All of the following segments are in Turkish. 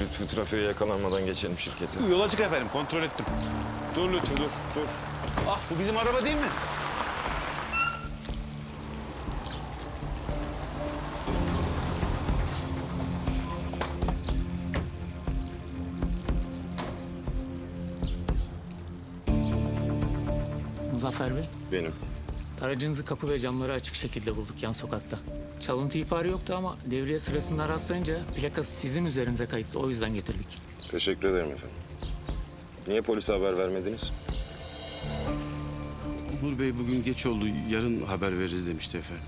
Lütfü trafiğe yakalanmadan geçelim şirkete. Yol açık efendim kontrol ettim. Dur Lütfü dur dur. Ah bu bizim araba değil mi? Muzaffer Bey, Benim. Aracınızı kapı ve camları açık şekilde bulduk yan sokakta. Çalıntı ihbarı yoktu ama devriye sırasında rastlayınca plakası sizin üzerinize kayıtlı. O yüzden getirdik. Teşekkür ederim efendim. Niye polise haber vermediniz? Onur Bey bugün geç oldu. Yarın haber veririz demişti efendim.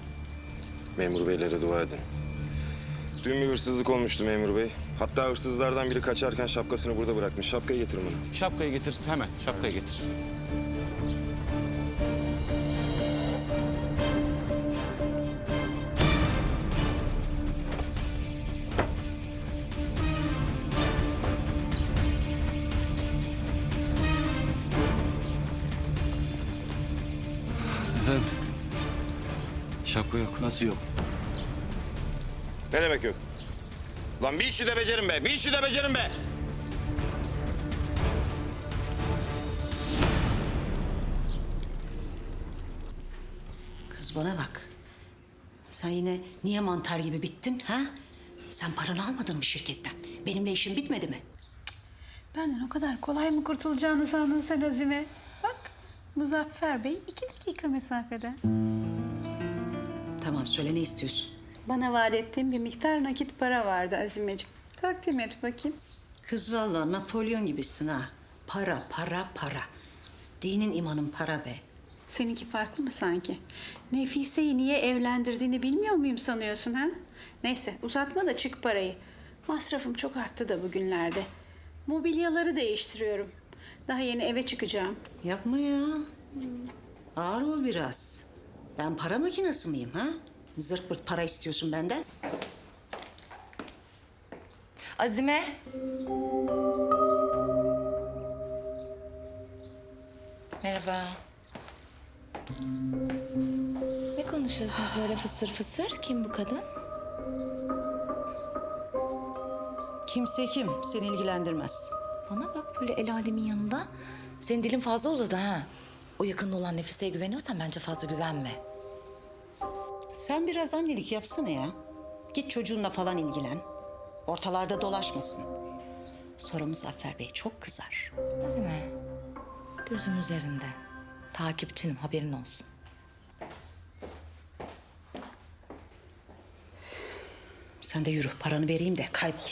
Memur beylere dua edin. Dün bir hırsızlık olmuştu memur bey. Hatta hırsızlardan biri kaçarken şapkasını burada bırakmış. Şapkayı getirin bana. Şapkayı getir hemen şapkayı getir. Efendim? Şapka yok. Nasıl yok? Ne demek yok? Lan bir işi de becerin be. Bir işi de becerin be. Kız bana bak. Sen yine niye mantar gibi bittin ha? Sen paranı almadın mı şirketten? Benimle işin bitmedi mi? Benden o kadar kolay mı kurtulacağını sandın sen Azime? Muzaffer Bey iki dakika mesafede. Tamam söyle ne istiyorsun? Bana vaat ettiğim bir miktar nakit para vardı Azimeciğim. Takdim et bakayım. Kız vallahi Napolyon gibisin ha. Para, para, para. Dinin imanın para be. Seninki farklı mı sanki? Nefise'yi niye evlendirdiğini bilmiyor muyum sanıyorsun ha? Neyse uzatma da çık parayı. Masrafım çok arttı da bugünlerde. Mobilyaları değiştiriyorum. Daha yeni eve çıkacağım. Yapma ya. Ağır ol biraz. Ben para makinesi miyim ha? Zırt pırt para istiyorsun benden. Azime. Merhaba. Ne konuşuyorsunuz böyle fısır fısır? Kim bu kadın? Kimse kim seni ilgilendirmez. Bana bak böyle el alemin yanında. Senin dilin fazla uzadı ha. O yakında olan Nefise'ye güveniyorsan bence fazla güvenme. Sen biraz annelik yapsana ya. Git çocuğunla falan ilgilen. Ortalarda dolaşmasın. Sonra Muzaffer Bey çok kızar. Azime. Gözüm üzerinde. Takipçinim haberin olsun. Sen de yürü paranı vereyim de kaybol.